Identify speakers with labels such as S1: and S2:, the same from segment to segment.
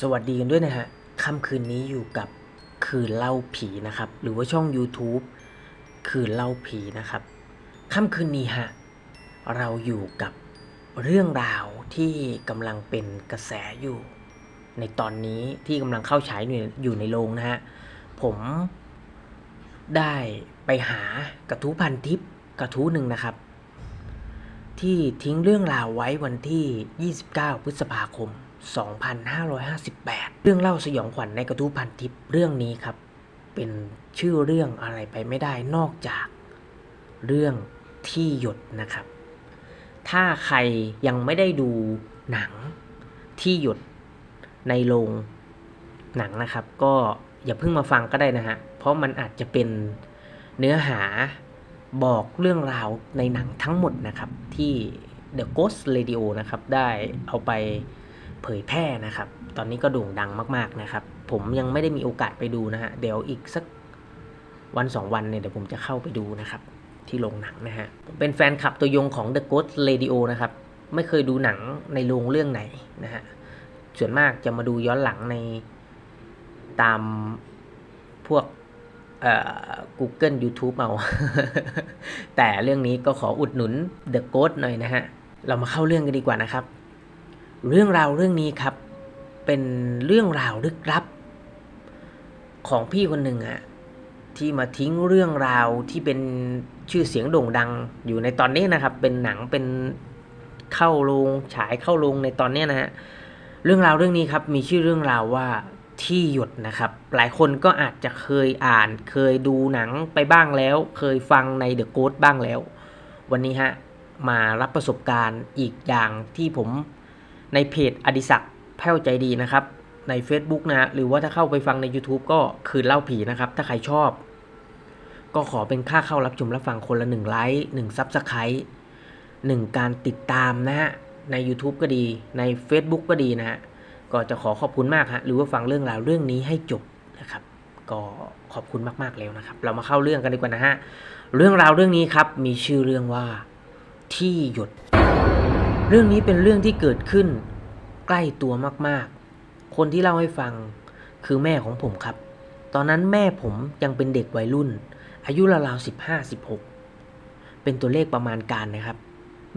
S1: สวัสดีกันด้วยนะฮะ ค่ำคืนนี้อยู่กับคืนเล่าผีนะครับ หรือว่าช่อง YouTube คืนเล่าผีนะครับ ค่ำคืนนี้ฮะ เราอยู่กับเรื่องราวที่กำลังเป็นกระแสอยู่ ในตอนนี้ที่กำลังเข้าฉายอยู่ในโรงนะฮะ ผมได้ไปหากระทู้พันทิปกระทู้หนึ่งนะครับ ที่ทิ้งเรื่องราวไว้วันที่ 29 พฤษภาคม 2558 เรื่องเล่าสยองขวัญในกระทู้พันทิปเรื่องนี้ครับ เป็นชื่อเรื่องอะไรไปไม่ได้นอกจากเรื่องที่หยดนะครับ ถ้าใครยังไม่ได้ดูหนังที่หยดในโรงหนังนะครับ ก็อย่าเพิ่งมาฟังก็ได้นะฮะ เพราะมันอาจจะเป็นเนื้อหาบอกเรื่องราวในหนังทั้งหมดนะครับที่ The Ghost Radio นะครับ ได้เอาไป เผยแพร่นะครับ ตอนนี้ก็โด่งดังมาก ๆนะครับ ผมยังไม่ได้มีโอกาสไปดูนะฮะ เดี๋ยวอีกสักวันสองวันเนี่ยเดี๋ยวผมจะเข้าไปดูนะครับ ที่โรงหนังนะฮะผมเป็นแฟนคลับตัวยงของ The Ghost Radio นะครับ ไม่เคยดูหนังในโรงเรื่องไหนนะฮะ ส่วนมากจะมาดูย้อนหลังในตามพวกเอ่อ Google YouTube เอา แต่เรื่องนี้ก็ขออุดหนุน The Ghost หน่อยนะฮะ เรามาเข้าเรื่องกันดีกว่านะครับ เรื่องราวเรื่องนี้ครับ เป็นเรื่องราวลึกลับ ของพี่คนหนึ่งอะที่มาทิ้งเรื่องราวที่เป็นชื่อเสียงโด่งดังอยู่ในตอนนี้นะครับ เป็นหนังเป็นเข้าโรงฉายเข้าโรงในตอนนี้นะฮะเรื่องราวเรื่องนี้ครับมีชื่อเรื่องราวว่าที่หยดนะครับ หลายคนก็อาจจะเคยอ่าน เคยดูหนังไปบ้างแล้ว เคยฟังในเดอะโก t บ้างแล้ว วันนี้ฮะมารับประสบการณ์อีกอย่างที่ผม ในเพจอดิศักดิ์แพ้วใจดีนะครับใน Facebook นะหรือว่าถ้าเข้าไปฟังใน YouTube ก็คืนเล่าผีนะครับ ถ้าใครชอบ ก็ขอเป็นค่าเข้ารับชมรับฟังคนละ1ไลค์1ซับสไครต์1การติดตามนะฮะใน YouTube ก็ดีใน Facebook ก็ดีนะฮะก็จะขอขอบคุณมากฮะหรือว่าฟังเรื่องราวเรื่องนี้ให้จบนะครับ ก็ขอบคุณมากๆแล้วนะครับ เรามาเข้าเรื่องกันดีกว่านะฮะเรื่องราวเรื่องนี้ครับมีชื่อเรื่องว่าที่หยด เรื่องนี้เป็นเรื่องที่เกิดขึ้น ใกล้ตัวมากๆ คนที่เล่าให้ฟังคือแม่ของผมครับ ตอนนั้นแม่ผมยังเป็นเด็กวัยรุ่น อายุราวๆสิบห้าสิบหกเป็นตัวเลขประมาณการนะครับ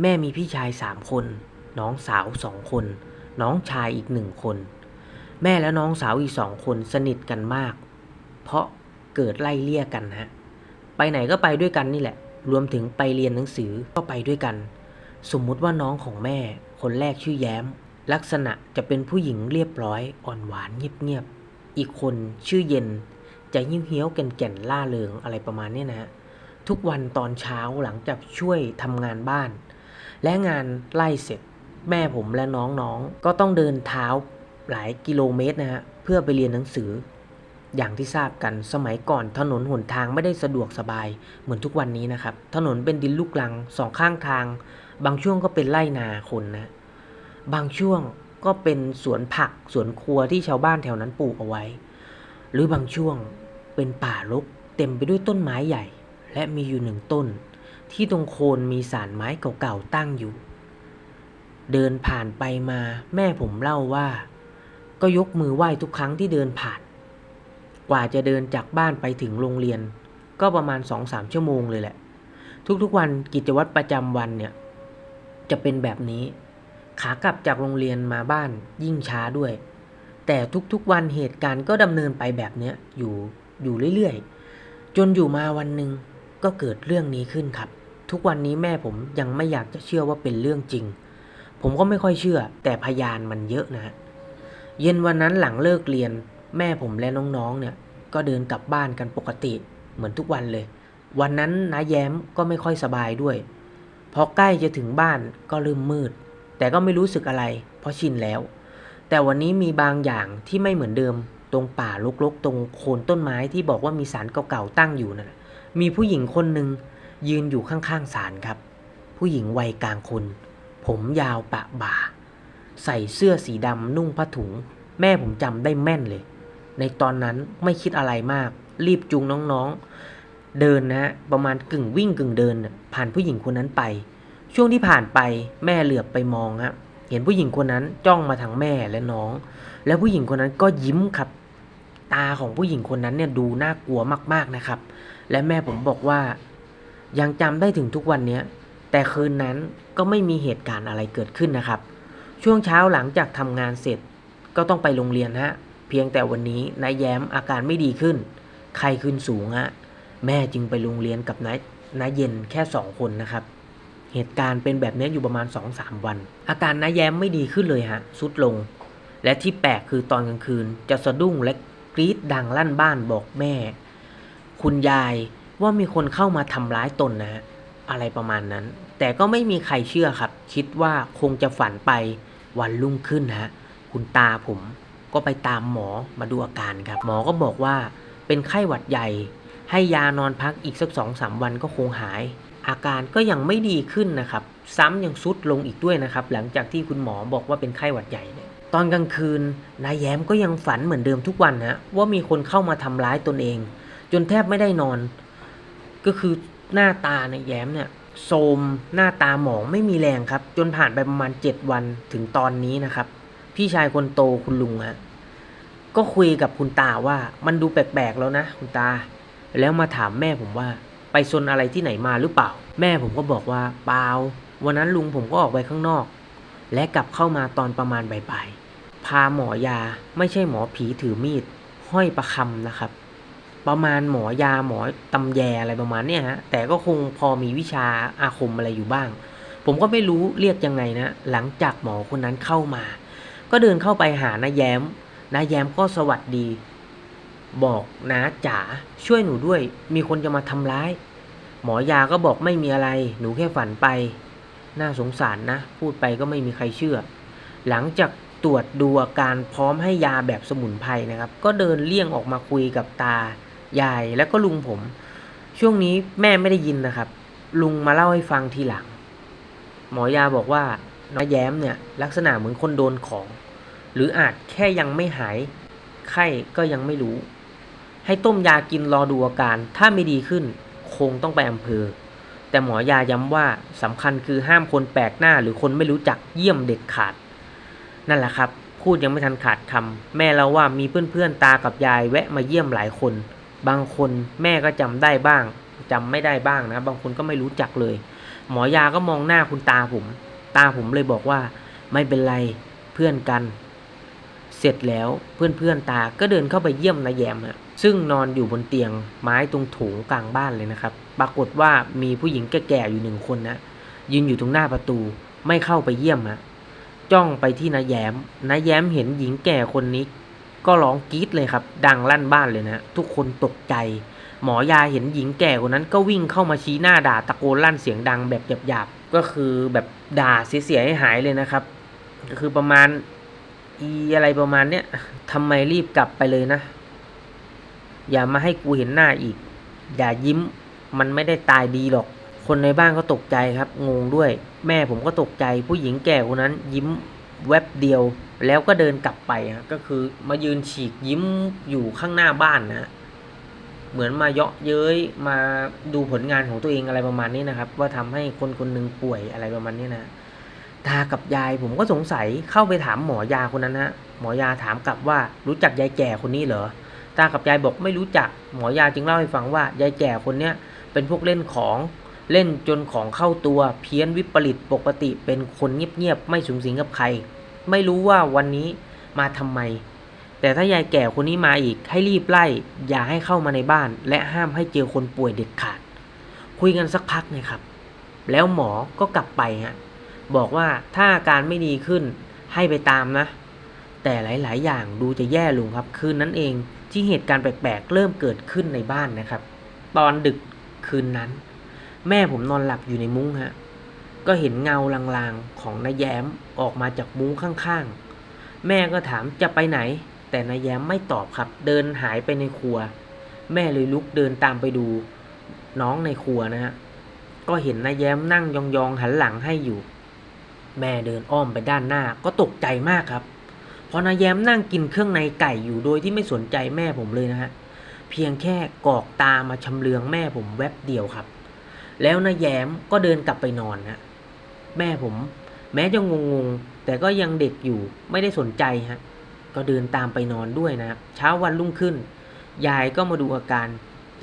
S1: แม่มีพี่ชายสามคน น้องสาวสองคน น้องชายอีกหนึ่งคน แม่และน้องสาวอีกสองคนสนิทกันมาก เพราะเกิดไล่เลี่ยกันฮะ ไปไหนก็ไปด้วยกันนี่แหละ รวมถึงไปเรียนหนังสือก็ไปด้วยกัน สมมุติว่าน้องของแม่ คนแรกชื่อแย้ม ลักษณะจะเป็นผู้หญิงเรียบร้อย อ่อนหวานเงียบๆ อีกคนชื่อเย็นจะยิ้มเหี้ยวแก่นๆล่าเริงอะไรประมาณนี้นะฮะทุกวันตอนเช้าหลังจากช่วยทำงานบ้าน และงานไล่เสร็จ แม่ผมและน้องๆ ก็ต้องเดินเท้าหลายกิโลเมตรนะฮะเพื่อไปเรียนหนังสือ อย่างที่ทราบกันสมัยก่อนถนนหนทางไม่ได้สะดวกสบายเหมือนทุกวันนี้นะครับ ถนนเป็นดินลูกลังสองข้างทาง บางช่วงก็เป็นไร่นาคนนะ บางช่วงก็เป็นสวนผักสวนครัวที่ชาวบ้านแถวนั้นปลูกเอาไว้ หรือบางช่วงเป็นป่ารกเต็มไปด้วยต้นไม้ใหญ่ และมีอยู่หนึ่งต้น ที่ตรงโคนมีสารไม้เก่าๆตั้งอยู่ เดินผ่านไปมาแม่ผมเล่าว่า ก็ยกมือไหว้ทุกครั้งที่เดินผ่าน กว่าจะเดินจากบ้านไปถึงโรงเรียน ก็ประมาณสองสามชั่วโมงเลยแหละ ทุกๆวันกิจวัตรประจำวันเนี่ย จะเป็นแบบนี้ ขากลับจากโรงเรียนมาบ้านยิ่งช้าด้วย แต่ทุกๆวันเหตุการณ์ก็ดำเนินไปแบบเนี้ยอยู่อยู่เรื่อยๆ จนอยู่มาวันหนึ่งก็เกิดเรื่องนี้ขึ้นครับ ทุกวันนี้แม่ผมยังไม่อยากจะเชื่อว่าเป็นเรื่องจริง ผมก็ไม่ค่อยเชื่อ แต่พยานมันเยอะนะฮะเย็นวันนั้นหลังเลิกเรียน แม่ผมและน้องๆเนี่ย ก็เดินกลับบ้านกันปกติเหมือนทุกวันเลย วันนั้นน้าแย้มก็ไม่ค่อยสบายด้วย พอใกล้จะถึงบ้านก็เริ่มมืด แต่ก็ไม่รู้สึกอะไร เพราะชินแล้ว แต่วันนี้มีบางอย่างที่ไม่เหมือนเดิม ตรงป่ารกๆ ตรงโคนต้นไม้ที่บอกว่ามีสารเก่าๆตั้งอยู่นั่นน่ะมีผู้หญิงคนหนึ่งยืนอยู่ข้างๆศาลครับ ผู้หญิงวัยกลางคน ผมยาวปะบ่า ใส่เสื้อสีดำนุ่งผ้าถุง แม่ผมจำได้แม่นเลย ในตอนนั้นไม่คิดอะไรมาก รีบจูงน้องๆ เดินนะฮะประมาณกึ่งวิ่งกึ่งเดินน่ะผ่านผู้หญิงคนนั้นไป ช่วงที่ผ่านไปแม่เหลือบไปมองฮะเห็นผู้หญิงคนนั้นจ้องมาทางแม่และน้อง แล้วผู้หญิงคนนั้นก็ยิ้มครับ ตาของผู้หญิงคนนั้นเนี่ยดูน่ากลัวมากๆนะครับ และแม่ผมบอกว่า ยังจำได้ถึงทุกวันเนี้ยแต่คืนนั้นก็ไม่มีเหตุการณ์อะไรเกิดขึ้นนะครับ ช่วงเช้าหลังจากทำงานเสร็จก็ต้องไปโรงเรียนฮะเพียงแต่วันนี้นายแย้มอาการไม่ดีขึ้น ไข้ขึ้นสูงฮะ แม่จึงไปโรงเรียนกับนายนายเย็นแค่สองคนนะครับ เหตุการณ์เป็นแบบนี้อยู่ประมาณ 2-3 วัน อาการน้าแย้มไม่ดีขึ้นเลยฮะสุดลง และที่แปลกคือตอนกลางคืน จะสะดุ้งและกรีดดังลั่นบ้านบอกแม่ คุณยายว่ามีคนเข้ามาทำร้ายตนนะฮะอะไรประมาณนั้น แต่ก็ไม่มีใครเชื่อครับ คิดว่าคงจะฝันไปวันรุ่งขึ้นฮะคุณตาผมก็ไปตามหมอมาดูอาการครับ หมอก็บอกว่าเป็นไข้หวัดใหญ่ ให้ยานอนพักอีกสักสองสามวันก็คงหาย อาการก็ยังไม่ดีขึ้นนะครับ ซ้ำยังซุดลงอีกด้วยนะครับ หลังจากที่คุณหมอบอกว่าเป็นไข้หวัดใหญ่เนี่ยตอนกลางคืนนายแย้มก็ยังฝันเหมือนเดิมทุกวันนะว่ามีคนเข้ามาทำร้ายตนเอง จนแทบไม่ได้นอน ก็คือหน้าตาในยแย้มเนี่ยโทรมหน้าตาหมองไม่มีแรงครับ จนผ่านไปประมาณ 7 วันถึงตอนนี้นะครับ พี่ชายคนโตคุณลุงฮะก็คุยกับคุณตาว่ามันดูแปลกๆแล้วนะ คุณตา แล้วมาถามแม่ผมว่า ไปซนอะไรที่ไหนมาหรือเปล่า แม่ผมก็บอกว่าเปล่าวันนั้นลุงผมก็ออกไปข้างนอก และกลับเข้ามาตอนประมาณบ่ายๆพาหมอยาไม่ใช่หมอผีถือมีด ห้อยประคำนะครับ ประมาณหมอยาหมอตำแยอะไรประมาณเนี้ยฮะแต่ก็คงพอมีวิชาอาคมอะไรอยู่บ้าง ผมก็ไม่รู้เรียกยังไงนะ หลังจากหมอคนนั้นเข้ามา ก็เดินเข้าไปหานาแย้มนาแย้มก็สวัสดี บอกนะจ๋าช่วยหนูด้วย มีคนจะมาทำร้าย หมอยาก็บอกไม่มีอะไร หนูแค่ฝันไป น่าสงสารนะ พูดไปก็ไม่มีใครเชื่อ หลังจากตรวจดูอาการพร้อมให้ยาแบบสมุนไพรนะครับ ก็เดินเลี่ยงออกมาคุยกับตายายแล้วก็ลุงผม ช่วงนี้แม่ไม่ได้ยินนะครับ ลุงมาเล่าให้ฟังทีหลัง หมอยาบอกว่าน้อยแย้มเนี่ยลักษณะเหมือนคนโดนของ หรืออาจแค่ยังไม่หายไข้ก็ยังไม่รู้ ให้ต้มยากินรอดูอาการ ถ้าไม่ดีขึ้น คงต้องไปอำเภอ แต่หมอยาย้ำว่าสำคัญคือห้ามคนแปลกหน้าหรือคนไม่รู้จักเยี่ยมเด็ดขาด นั่นแหละครับ พูดยังไม่ทันขาดคำแม่เล่าว่ามีเพื่อนๆตากับยายแวะมาเยี่ยมหลายคน บางคนแม่ก็จำได้บ้างจำไม่ได้บ้างนะ บางคนก็ไม่รู้จักเลย หมอยาก็มองหน้าคุณตาผม ตาผมเลยบอกว่า ไม่เป็นไรเพื่อนกัน เสร็จแล้วเพื่อนๆตาก็เดินเข้าไปเยี่ยมนายแยมฮะซึ่งนอนอยู่บนเตียงไม้ตรงโถงกลางบ้านเลยนะครับ ปรากฏว่ามีผู้หญิงแก่ๆอยู่หนึ่งคนนะยืนอยู่ตรงหน้าประตูไม่เข้าไปเยี่ยมฮะจ้องไปที่นายแยมนายแยมเห็นหญิงแก่คนนี้ ก็ร้องกรี๊ดเลยครับ ดังลั่นบ้านเลยนะทุกคนตกใจ หมอยาเห็นหญิงแก่คนนั้นก็วิ่งเข้ามาชี้หน้าด่าตะโกนลั่นเสียงดังแบบหยาบๆก็คือแบบด่าเสียๆให้หายเลยนะครับ ก็คือประมาณ อีอะไรประมาณเนี้ยทำไมรีบกลับไปเลยนะ อย่ามาให้กูเห็นหน้าอีก อย่ายิ้ม มันไม่ได้ตายดีหรอก คนในบ้านก็ตกใจครับ งงด้วย แม่ผมก็ตกใจ ผู้หญิงแก่คนนั้น ยิ้มแวบเดียว แล้วก็เดินกลับไปฮะก็คือมายืนฉีกยิ้มอยู่ข้างหน้าบ้านนะเหมือนมาเยาะเย้ยมาดูผลงานของตัวเองอะไรประมาณนี้นะครับ ว่าทำให้คนคนหนึ่งป่วยอะไรประมาณนี้นะ ตากับยายผมก็สงสัยเข้าไปถามหมอยาคนนั้นฮะหมอยาถามกลับว่ารู้จักยายแก่คนนี้เหรอตากับยายบอกไม่รู้จักหมอยาจึงเล่าให้ฟังว่ายายแก่คนเนี้ยเป็นพวกเล่นของเล่นจนของเข้าตัวเพี้ยนวิปริตปกติเป็นคนเงียบๆไม่สูงสิงกับใคร ไม่รู้ว่าวันนี้มาทำไม แต่ถ้ายายแก่คนนี้มาอีกให้รีบไล่ อย่าให้เข้ามาในบ้าน และห้ามให้เจอคนป่วยเด็ดขาด คุยกันสักพักนะครับ แล้วหมอก็กลับไปฮะ บอกว่าถ้าอาการไม่ดีขึ้นให้ไปตามนะ แต่หลาย ๆ อย่างดูจะแย่ลงครับ คืนนั้นเองที่เหตุการณ์แปลก ๆ เริ่มเกิดขึ้นในบ้านนะครับ ตอนดึกคืนนั้น แม่ผมนอนหลับอยู่ในมุ้งฮะก็เห็นเงาลางๆของนายแย้มออกมาจากมุ้งข้างๆ แม่ก็ถามจะไปไหน แต่นายแย้มไม่ตอบครับ เดินหายไปในครัว แม่เลยลุกเดินตามไปดูน้องในครัวนะฮะ ก็เห็นนายแย้มนั่งยองๆหันหลังให้อยู่ แม่เดินอ้อมไปด้านหน้าก็ตกใจมากครับ เพราะนายแย้มนั่งกินเครื่องในไก่อยู่โดยที่ไม่สนใจแม่ผมเลยนะฮะ เพียงแค่กอกตามาชำเลืองแม่ผมแวบเดียวครับ แล้วนายแย้มก็เดินกลับไปนอนฮะแม่ผม แม้จะงงๆแต่ก็ยังเด็กอยู่ไม่ได้สนใจฮะ ก็เดินตามไปนอนด้วยนะเช้าวันรุ่งขึ้น ยายก็มาดูอาการ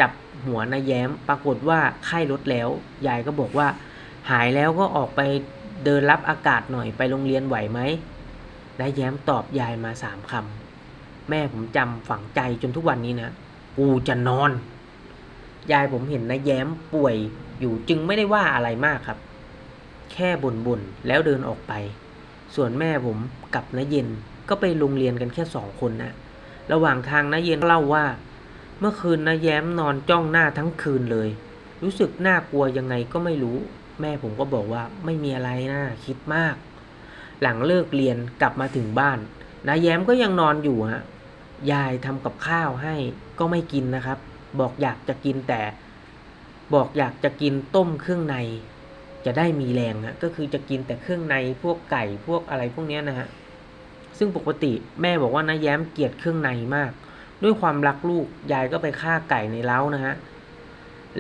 S1: จับหัวนายแย้ม ปรากฏว่าไข้ลดแล้ว ยายก็บอกว่า หายแล้วก็ออกไป เดินรับอากาศหน่อยไปโรงเรียนไหวไหมนายแย้มตอบยายมาสามคำ แม่ผมจำฝังใจจนทุกวันนี้นะ กูจะนอน ยายผมเห็นนายแย้มป่วยอยู่จึงไม่ได้ว่าอะไรมากครับ แค่บ่นๆ แล้วเดินออกไป ส่วนแม่ผมกับน้าเย็นก็ไปโรงเรียนกันแค่สองคนนะ ระหว่างทางน้าเย็นเล่าว่า เมื่อคืนน้าแย้มนอนจ้องหน้าทั้งคืนเลย รู้สึกน่ากลัวยังไงก็ไม่รู้ แม่ผมก็บอกว่าไม่มีอะไรนะคิดมาก หลังเลิกเรียนกลับมาถึงบ้านน้าแย้มก็ยังนอนอยู่ฮะยายทำกับข้าวให้ก็ไม่กินนะครับ บอกอยากจะกินแต่ บอกอยากจะกินต้มเครื่องใน จะได้มีแรงฮะก็คือจะกินแต่เครื่องในพวกไก่พวกอะไรพวกเนี้ยนะฮะซึ่งปกติแม่บอกว่าน้าแย้มเกลียดเครื่องในมาก ด้วยความรักลูกยายก็ไปฆ่าไก่ในเล้านะฮะ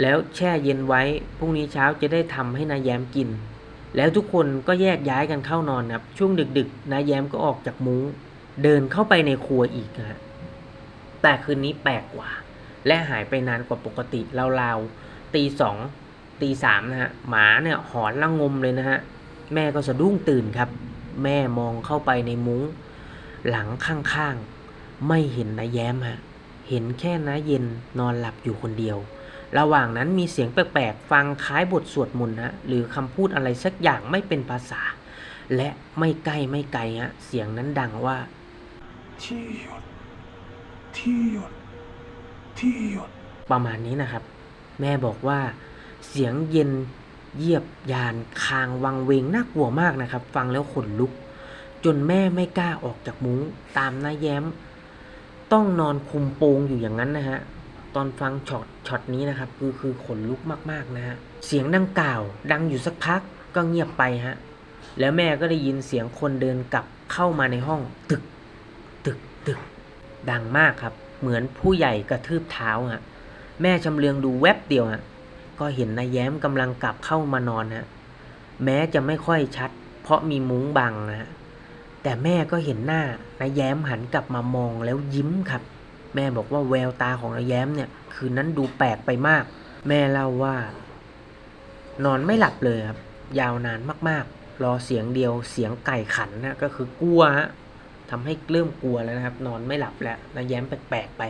S1: แล้วแช่เย็นไว้พรุ่งนี้เช้าจะได้ทำให้นายแย้มกิน แล้วทุกคนก็แยกย้ายกันเข้านอนครับ ช่วงดึกๆนายแย้มก็ออกจากมุ้ง เดินเข้าไปในครัวอีกนะฮะแต่คืนนี้แปลกกว่า และหายไปนานกว่าปกติราวๆตีสองตีสามนะฮะหมาเนี่ยหอนละงมเลยนะฮะแม่ก็สะดุ้งตื่นครับ แม่มองเข้าไปในมุ้ง หลังข้างๆ ไม่เห็นนายแย้มฮะเห็นแค่น้าเย็นนอนหลับอยู่คนเดียว ระหว่างนั้นมีเสียงแปลกๆ ฟังคล้ายบทสวดมนต์ฮะหรือคำพูดอะไรสักอย่างไม่เป็นภาษา และไม่ใกล้ไม่ไกลฮะเสียงนั้นดังว่า
S2: ที่หยดที่หยดที่หยด
S1: ประมาณนี้นะครับ แม่บอกว่า เสียงเย็นเยียบยานคางวังเวงน่ากลัวมากนะครับ ฟังแล้วขนลุก จนแม่ไม่กล้าออกจากมุ้งตามน้าแย้ม ต้องนอนคุมโปงอยู่อย่างนั้นนะฮะ ตอนฟังช็อตช็อตนี้นะครับคือคือขนลุกมากๆนะฮะเสียงดังกล่าว ดังอยู่สักพักก็เงียบไปฮะแล้วแม่ก็ได้ยินเสียงคนเดินกลับเข้ามาในห้องตึก ตึกตึก ดังมากครับ เหมือนผู้ใหญ่กระทืบเท้าฮะแม่ชำเลืองดูแวบเดียวฮะก็เห็นนายแย้มกำลังกลับเข้ามานอนฮะแม้จะไม่ค่อยชัด เพราะมีมุ้งบังนะฮะแต่แม่ก็เห็นหน้านายแย้มหันกลับมามองแล้วยิ้มครับ แม่บอกว่าแววตาของนายแย้มเนี่ย คืนนั้นดูแปลกไปมาก แม่เล่าว่า นอนไม่หลับเลยครับ ยาวนานมากๆ รอเสียงเดียวเสียงไก่ขันนะก็คือกลัวฮะทำให้เริ่มกลัวแล้วนะครับ นอนไม่หลับแล้วนายแย้มแปลกๆไป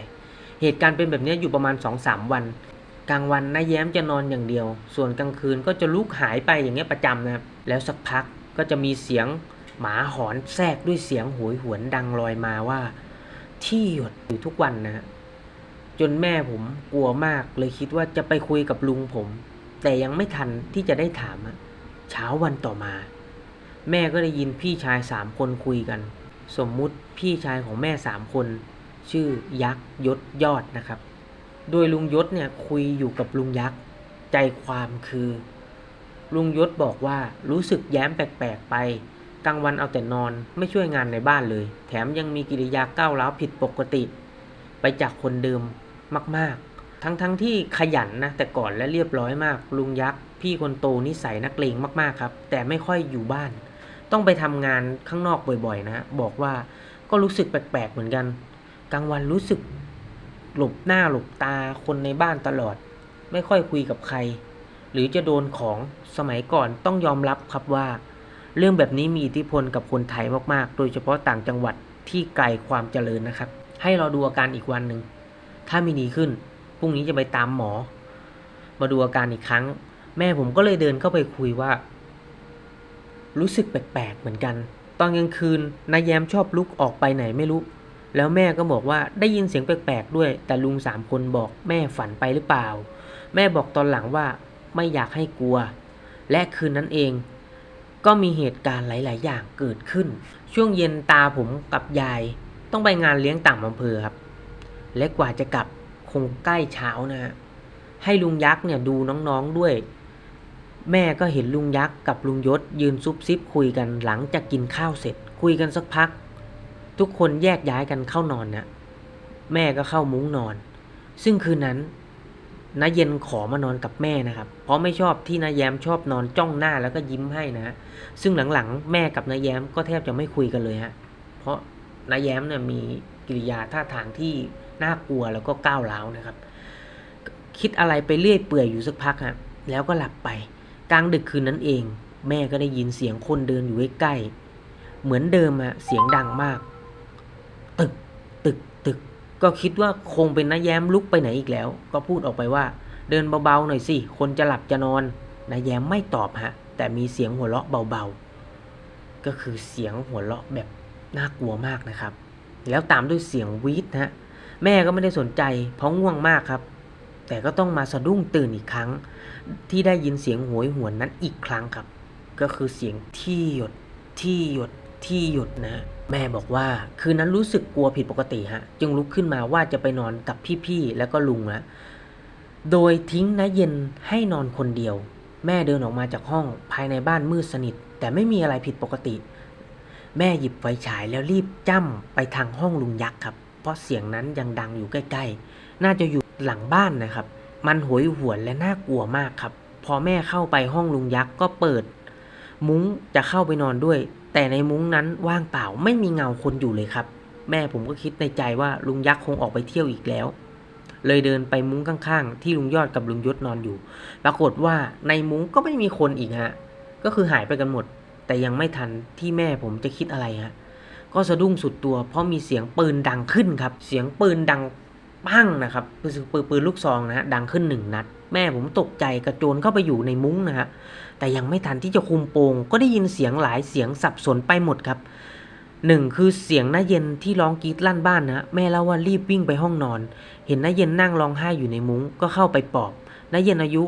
S1: เหตุการณ์เป็นแบบนี้อยู่ประมาณ2อสามวัน กลางวันนายแย้มจะนอนอย่างเดียว ส่วนกลางคืนก็จะลุกหายไปอย่างเงี้ยประจำนะครับ แล้วสักพักก็จะมีเสียงหมาหอนแทรกด้วยเสียงโหยหวนดังลอยมาว่า ที่หยดอยู่ทุกวันนะฮะจนแม่ผมกลัวมากเลยคิดว่าจะไปคุยกับลุงผม แต่ยังไม่ทันที่จะได้ถามอะเช้าวันต่อมา แม่ก็ได้ยินพี่ชายสามคนคุยกัน สมมุติพี่ชายของแม่สามคน ชื่อยักษ์ยศยอดนะครับ โดยลุงยศเนี่ยคุยอยู่กับลุงยักษ์ใจความคือ ลุงยศบอกว่ารู้สึกแย้มแปลกๆไป กลางวันเอาแต่นอนไม่ช่วยงานในบ้านเลย แถมยังมีกิริยาก้าวร้าวผิดปกติ ไปจากคนเดิมมากๆ ทั้งๆทที่ขยันนะแต่ก่อนและเรียบร้อยมาก ลุงยักษ์พี่คนโตนิสัยนักเลงมากๆครับ แต่ไม่ค่อยอยู่บ้าน ต้องไปทำงานข้างนอกบ่อยๆ นะ บอกว่าก็รู้สึกแปลกๆเหมือนกัน กลางวันรู้สึกหลบหน้าหลบตาคนในบ้านตลอด ไม่ค่อยคุยกับใคร หรือจะโดนของสมัยก่อนต้องยอมรับครับว่า เรื่องแบบนี้มีอิทธิพลกับคนไทยมากๆ โดยเฉพาะต่างจังหวัดที่ไกลความเจริญนะครับ ให้เราดูอาการอีกวันหนึ่ง ถ้าไม่ดีขึ้น พรุ่งนี้จะไปตามหมอ มาดูอาการอีกครั้ง แม่ผมก็เลยเดินเข้าไปคุยว่า รู้สึกแปลกๆเหมือนกัน ตอนกลางคืนนายแย้มชอบลุกออกไปไหนไม่รู้ แล้วแม่ก็บอกว่าได้ยินเสียงแปลกๆด้วย แต่ลุงสามคนบอกแม่ฝันไปหรือเปล่า แม่บอกตอนหลังว่าไม่อยากให้กลัว และคืนนั้นเอง ก็มีเหตุการณ์หลาย ๆ อย่างเกิดขึ้น ช่วงเย็นตาผมกับยาย ต้องไปงานเลี้ยงต่างอำเภอครับ และกว่าจะกลับคงใกล้เช้านะฮะให้ลุงยักษ์เนี่ยดูน้องๆด้วย แม่ก็เห็นลุงยักษ์กับลุงยศยืนซุบซิบคุยกันหลังจากกินข้าวเสร็จ คุยกันสักพัก ทุกคนแยกย้ายกันเข้านอนนะแม่ก็เข้ามุ้งนอน ซึ่งคืนนั้น น้าเย็นขอมานอนกับแม่นะครับ เพราะไม่ชอบที่น้าแย้มชอบนอนจ้องหน้าแล้วก็ยิ้มให้นะฮะซึ่งหลังๆ แม่กับน้าแย้มก็แทบจะไม่คุยกันเลยฮะเพราะนาแย้มเนี่ยมีกิริยาท่าทางที่น่ากลัวแล้วก็ก้าวร้าวนะครับ คิดอะไรไปเรื่อยเปื่อยอยู่สักพักฮะแล้วก็หลับไป กลางดึกคืนนั้นเอง แม่ก็ได้ยินเสียงคนเดินอยู่ใกล้ๆเหมือนเดิมอะเสียงดังมาก ก็คิดว่าคงเป็นน้าแย้มลุกไปไหนอีกแล้ว ก็พูดออกไปว่า เดินเบาๆหน่อยสิ คนจะหลับจะนอนน้าแย้มไม่ตอบฮะ แต่มีเสียงหัวเราะเบาๆ ก็คือเสียงหัวเราะแบบน่ากลัวมากนะครับ แล้วตามด้วยเสียงวีดฮะ แม่ก็ไม่ได้สนใจ เพราะง่วงมากครับ แต่ก็ต้องมาสะดุ้งตื่นอีกครั้ง ที่ได้ยินเสียงโหยหวนนั้นอีกครั้งครับ ก็คือเสียงที่หยดที่หยด ที่หยุดนะ แม่บอกว่าคืนนั้นรู้สึกกลัวผิดปกติฮะ จึงลุกขึ้นมาว่าจะไปนอนกับพี่ๆแล้วก็ลุงนะโดยทิ้งน้าเย็นให้นอนคนเดียว แม่เดินออกมาจากห้องภายในบ้านมืดสนิท แต่ไม่มีอะไรผิดปกติ แม่หยิบไฟฉายแล้วรีบจ้ำไปทางห้องลุงยักษ์ครับ เพราะเสียงนั้นยังดังอยู่ใกล้ๆ น่าจะอยู่หลังบ้านนะครับ มันโหยหวนและน่ากลัวมากครับ พอแม่เข้าไปห้องลุงยักษ์ก็เปิด มุ้งจะเข้าไปนอนด้วย แต่ในมุ้งนั้นว่างเปล่าไม่มีเงาคนอยู่เลยครับ แม่ผมก็คิดในใจว่าลุงยักษ์คงออกไปเที่ยวอีกแล้ว เลยเดินไปมุ้งข้างๆ ที่ลุงยอดกับลุงยศนอนอยู่ ปรากฏว่าในมุ้งก็ไม่มีคนอีกฮะ ก็คือหายไปกันหมด แต่ยังไม่ทันที่แม่ผมจะคิดอะไรฮะก็สะดุ้งสุดตัวเพราะมีเสียงปืนดังขึ้นครับ เสียงปืนดัง ปั้งนะครับปืนปืนลูกซองนะฮะดังขึ้นหนึ่งนัด แม่ผมตกใจกระโจนเข้าไปอยู่ในมุ้งนะฮะแต่ยังไม่ทันที่จะคุมโปง ก็ได้ยินเสียงหลายเสียงสับสนไปหมดครับหนึ่งคือเสียงน้าเย็นที่ร้องกรีดลั่นบ้านนะแม่เล่าว่ารีบวิ่งไปห้องนอน เห็นน้าเย็นนั่งร้องไห้อยู่ในมุ้งก็เข้าไปปลอบน้าเย็นอายุ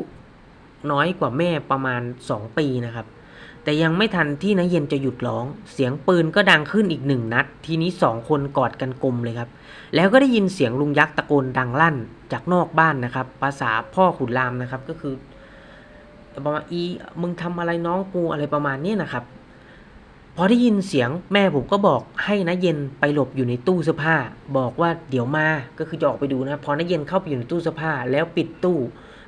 S1: น้อยกว่าแม่ประมาณ 2 ปีนะครับ แต่ยังไม่ทันที่น้าเย็นจะหยุดร้อง เสียงปืนก็ดังขึ้นอีกหนึ่งนัด ทีนี้สองคนกอดกันกลมเลยครับ แล้วก็ได้ยินเสียงลุงยักษ์ตะโกนดังลั่นจากนอกบ้านนะครับ ภาษาพ่อขุนรามนะครับก็คือประมาณอีมึงทำอะไรน้องกูอะไรประมาณนี้นะครับ พอได้ยินเสียงแม่ผมก็บอกให้นะเย็นไปหลบอยู่ในตู้เสื้อผ้า บอกว่าเดี๋ยวมาก็คือจะออกไปดูนะพอนะเย็นเข้าไปอยู่ในตู้เสื้อผ้า แล้วปิดตู้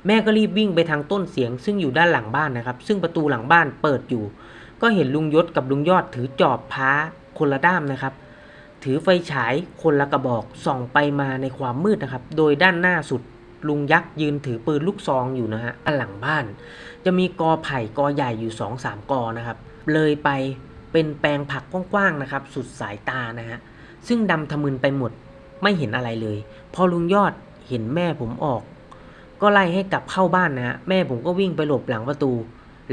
S1: แม่ก็รีบวิ่งไปทางต้นเสียง ซึ่งอยู่ด้านหลังบ้านนะครับ ซึ่งประตูหลังบ้านเปิดอยู่ ก็เห็นลุงยศกับลุงยอดถือจอบพ้าคนละด้ามนะครับ ถือไฟฉายคนละกระบอกส่องไปมาในความมืดนะครับ โดยด้านหน้าสุดลุงยักษ์ยืนถือปืนลูกซองอยู่นะฮะด้านหลังบ้าน จะมีกอไผ่กอใหญ่อยู่2องสามกอนะครับ เลยไปเป็นแปลงผักกว้างๆนะครับ สุดสายตานะฮะซึ่งดำทะมึนไปหมดไม่เห็นอะไรเลย พอลุงยอดเห็นแม่ผมออก ก็ไล่ให้กลับเข้าบ้านนะฮะแม่ผมก็วิ่งไปหลบหลังประตู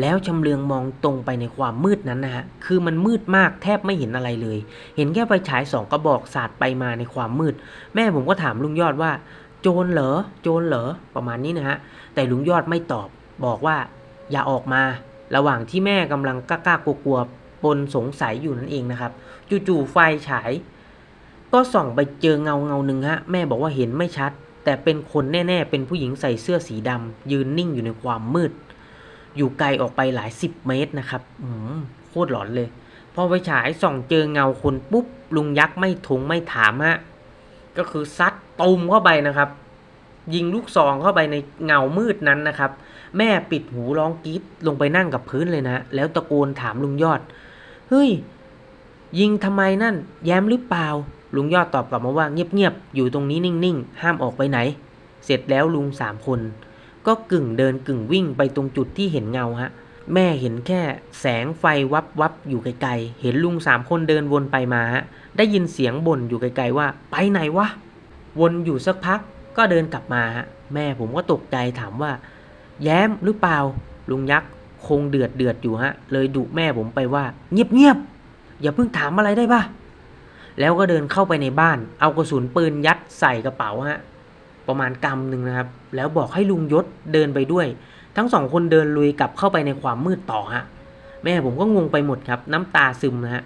S1: แล้วชำเลืองมองตรงไปในความมืดนั้นนะฮะคือมันมืดมากแทบไม่เห็นอะไรเลย เห็นแค่ไฟฉายสองกระบอกสาดไปมาในความมืด แม่ผมก็ถามลุงยอดว่า โจรเหรอโจรเหรอประมาณนี้นะฮะแต่ลุงยอดไม่ตอบบอกว่า อย่าออกมา ระหว่างที่แม่กำลังกล้ากลัวๆปนสงสัยอยู่นั่นเองนะครับจู่ๆไฟฉาย ก็ส่องไปเจอเงาเงาหนึ่งฮะแม่บอกว่าเห็นไม่ชัด แต่เป็นคนแน่ ๆ เป็นผู้หญิงใส่เสื้อสีดำยืนนิ่งอยู่ในความมืด อยู่ไกลออกไปหลายสิบเมตรนะครับอืมโคตรหลอนเลย พอไฟฉายส่องเจอเงาคนปุ๊บ ลุงยักษ์ไม่ทงไม่ถามฮะก็คือซัดตูมเข้าไปนะครับ ยิงลูกซองเข้าไปในเงามืดนั้นนะครับ แม่ปิดหูร้องกรี๊ดลงไปนั่งกับพื้นเลยนะ แล้วตะโกนถามลุงยอด เฮ้ย ยิงทำไมนั่น แย้มหรือเปล่า ลุงยอดตอบกลับมาว่าเงียบๆ อยู่ตรงนี้นิ่งๆ ห้ามออกไปไหน เสร็จแล้วลุงสามคน ก็กึ่งเดินกึ่งวิ่งไปตรงจุดที่เห็นเงาฮะ แม่เห็นแค่แสงไฟวับวับอยู่ไกลๆ เห็นลุงสามคนเดินวนไปมาฮะ ได้ยินเสียงบ่นอยู่ไกลๆว่า ไปไหนวะ วนอยู่สักพักก็เดินกลับมาฮะ แม่ผมก็ตกใจถามว่า แย้มหรือเปล่า ลุงยักษ์คงเดือดเดือดอยู่ฮะ เลยดุแม่ผมไปว่า เงียบเงียบๆ อย่าเพิ่งถามอะไรได้ปะแล้วก็เดินเข้าไปในบ้าน เอากระสุนปืนยัดใส่กระเป๋าฮะ ประมาณกำหนึ่งนะครับ แล้วบอกให้ลุงยศเดินไปด้วย ทั้งสองคนเดินลุยกลับเข้าไปในความมืดต่อฮะ แม่ผมก็งงไปหมดครับ น้ำตาซึมนะฮะ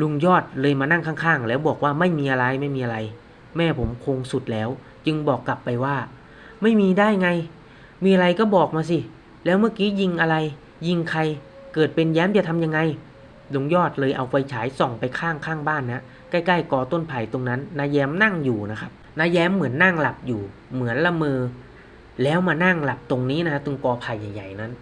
S1: ลุงยอดเลยมานั่งข้างๆ แล้วบอกว่าไม่มีอะไรไม่มีอะไร แม่ผมคงสุดแล้ว จึงบอกกลับไปว่า ไม่มีได้ไง มีอะไรก็บอกมาสิ แล้วเมื่อกี้ยิงอะไร ยิงใคร เกิดเป็นแย้มจะทำยังไง ลุงยอดเลยเอาไฟฉายส่องไปข้างข้างบ้านนะใกล้ๆกอต้นไผ่ตรงนั้นนายแย้มนั่งอยู่นะครับนายแย้มเหมือนนั่งหลับอยู่ เหมือนละเมอแล้วมานั่งหลับตรงนี้นะตรงกอไผ่ใหญ่ๆนั้น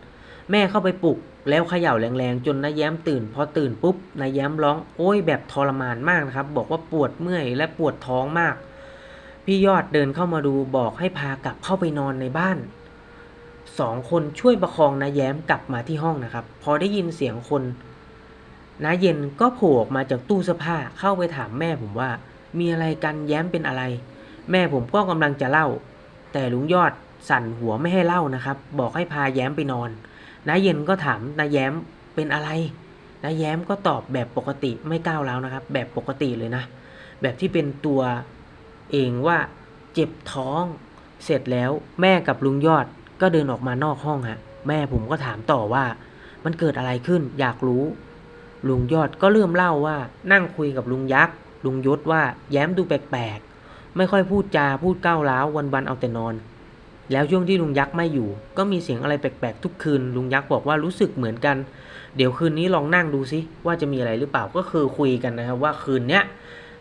S1: แม่เข้าไปปลุกแล้วเขย่าแรงๆ จนนายแย้มตื่น พอตื่นปุ๊บนายแย้มร้องโอ้ยแบบทรมานมากนะครับ บอกว่าปวดเมื่อยและปวดท้องมาก พี่ยอดเดินเข้ามาดูบอกให้พากลับเข้าไปนอนในบ้านสองคนช่วยประคองนายแย้มกลับมาที่ห้องนะครับ พอได้ยินเสียงคน น้าเย็นก็โผล่ออกมาจากตู้เสื้อผ้าเข้าไปถามแม่ผมว่า มีอะไรกันแย้มเป็นอะไร แม่ผมก็กำลังจะเล่า แต่ลุงยอดสั่นหัวไม่ให้เล่านะครับ บอกให้พาแย้มไปนอนน้าเย็นก็ถามน้าแย้มเป็นอะไรน้าแย้มก็ตอบแบบปกติไม่ก้าวร้าวนะครับ แบบปกติเลยนะ แบบที่เป็นตัวเองว่าเจ็บท้อง เสร็จแล้วแม่กับลุงยอดก็เดินออกมานอกห้องฮะแม่ผมก็ถามต่อว่า มันเกิดอะไรขึ้นอยากรู้ ลุงยอดก็เริ่มเล่าว่านั่งคุยกับลุงยักษ์ ลุงยศว่าแย้มดูแปลกๆ ไม่ค่อยพูดจาพูดก้าวร้าววันๆเอาแต่นอน แล้วช่วงที่ลุงยักษ์ไม่อยู่ ก็มีเสียงอะไรแปลกๆทุกคืน ลุงยักษ์บอกว่ารู้สึกเหมือนกัน เดี๋ยวคืนนี้ลองนั่งดูซิว่าจะมีอะไรหรือเปล่าก็คือคุยกันนะครับว่าคืนเนี้ย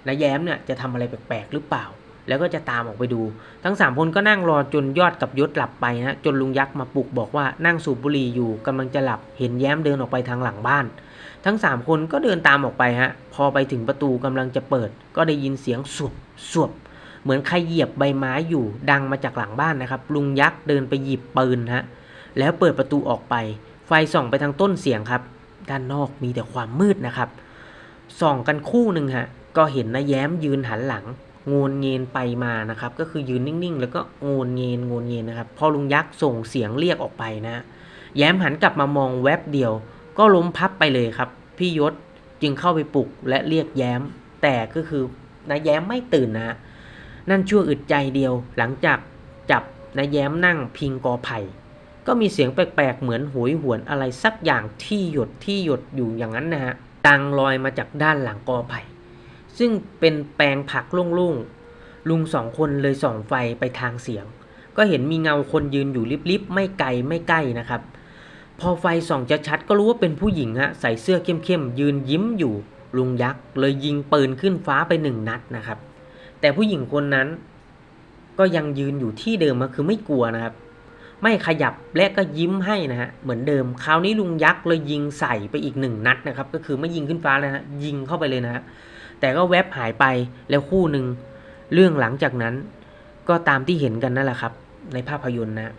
S1: นาแย้มเนี่ยจะทำอะไรแปลกๆหรือเปล่า แล้วก็จะตามออกไปดู ทั้งสามคนก็นั่งรอจนยอดกับยศหลับไปนะจนลุงยักษ์มาปลุกบอกว่านั่งสูบบุหรี่อยู่กำลังจะหลับเห็นแย้มเดินออกไปทางหลังบ้าน ทั้งสามคนก็เดินตามออกไปฮะ พอไปถึงประตูกำลังจะเปิด ก็ได้ยินเสียงสวบสวบเหมือนใครเหยียบใบไม้อยู่ดังมาจากหลังบ้านนะครับ ลุงยักษ์เดินไปหยิบปืนฮะ แล้วเปิดประตูออกไป ไฟส่องไปทางต้นเสียงครับ ด้านนอกมีแต่ความมืดนะครับ ส่องกันคู่หนึ่งฮะ ก็เห็นนายแย้มยืนหันหลังโงนเงีนไปมานะครับ ก็คือยืนนิ่งๆ แล้วก็โงนเงีนโงนเงีนนะครับ พอลุงยักษ์ส่งเสียงเรียกออกไปนะ แย้มหันกลับมามองแวบเดียว ก็ล้มพับไปเลยครับ พี่ยศจึงเข้าไปปลุกและเรียกแย้ม แต่ก็คือนายแย้มไม่ตื่นนะ นั่นชั่วอึดใจเดียว หลังจากจับนายแย้มนั่งพิงกอไผ่ก็มีเสียงแปลกๆ เหมือนโหยหวนอะไรสักอย่างที่หยดที่หยดอยู่อย่างนั้นนะฮะดังลอยมาจากด้านหลังกอไผ่ ซึ่งเป็นแปลงผักโล่งๆ ลุงสองคนเลยส่องไฟไปทางเสียง ก็เห็นมีเงาคนยืนอยู่ลิบๆ ไม่ไกลไม่ใกล้นะครับ พอไฟส่องจะชัดก็รู้ว่าเป็นผู้หญิงฮะใส่เสื้อเข้มๆยืนยิ้มอยู่ลุงยักษ์เลยยิงปืนขึ้นฟ้าไปหนึ่งนัดนะครับ แต่ผู้หญิงคนนั้น ก็ยังยืนอยู่ที่เดิมก็คือไม่กลัวนะครับ ไม่ขยับและก็ยิ้มให้นะฮะเหมือนเดิม คราวนี้ลุงยักษ์เลยยิงใส่ไปอีกหนึ่งนัดนะครับ ก็คือไม่ยิงขึ้นฟ้าแล้วนะยิงเข้าไปเลยนะฮะแต่ก็แวบหายไปแล้วคู่หนึ่งเรื่องหลังจากนั้น ก็ตามที่เห็นกันนั่นแหละครับ ในภาพยนตร์นะ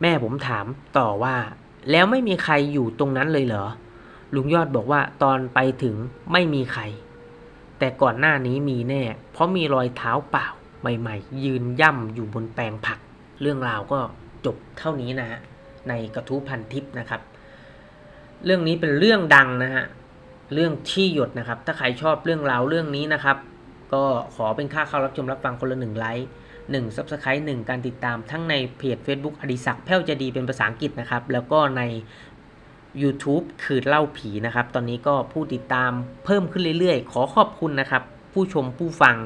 S1: แม่ผมถามต่อว่า แล้วไม่มีใครอยู่ตรงนั้นเลยเหรอ ลุงยอดบอกว่าตอนไปถึงไม่มีใคร แต่ก่อนหน้านี้มีแน่ เพราะมีรอยเท้าเปล่าใหม่ๆ ยืนย่ำอยู่บนแปลงผัก เรื่องราวก็จบเท่านี้นะฮะในกระทู้พันทิปนะครับ เรื่องนี้เป็นเรื่องดังนะฮะเรื่องที่หยดนะครับ ถ้าใครชอบเรื่องราวเรื่องนี้นะครับ ก็ขอเป็นค่าเข้ารับชมรับฟังคนละหนึ่งไลค์ หนึ่งซับสไครต์หนึ่งการติดตามทั้งในเพจ Facebook อดิศักดิ์แพ้วจะดีเป็นภาษาอังกฤษนะครับ แล้วก็ใน YouTube คือเล่าผีนะครับ ตอนนี้ก็ผู้ติดตามเพิ่มขึ้นเรื่อยๆ ขอขอบคุณนะครับ ผู้ชมผู้ฟัง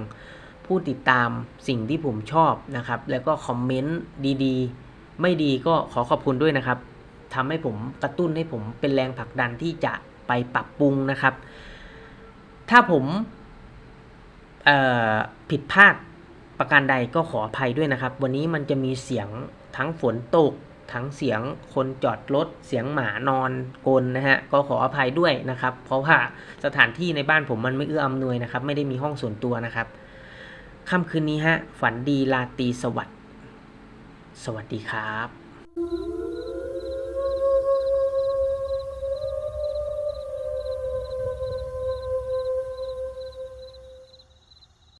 S1: ผู้ติดตามสิ่งที่ผมชอบนะครับ แล้วก็คอมเมนต์ดีๆ ไม่ดีก็ขอขอบคุณด้วยนะครับทำให้ผมกระตุ้นให้ผมเป็นแรงผลักดันที่จะไปปรับปรุงนะครับ ถ้าผมผิดพลาด ประการใดก็ขออภัยด้วยนะครับ วันนี้มันจะมีเสียงทั้งฝนตก ทั้งเสียงคนจอดรถ เสียงหมานอนกลนะฮะ ก็ขออภัยด้วยนะครับ เพราะว่าสถานที่ในบ้านผมมันไม่เอื้ออำนวยนะครับ ไม่ได้มีห้องส่วนตัวนะครับ ค่ำคืนนี้ฮะ ฝันดีลาตีสวัสดิ์สวัสดีครับ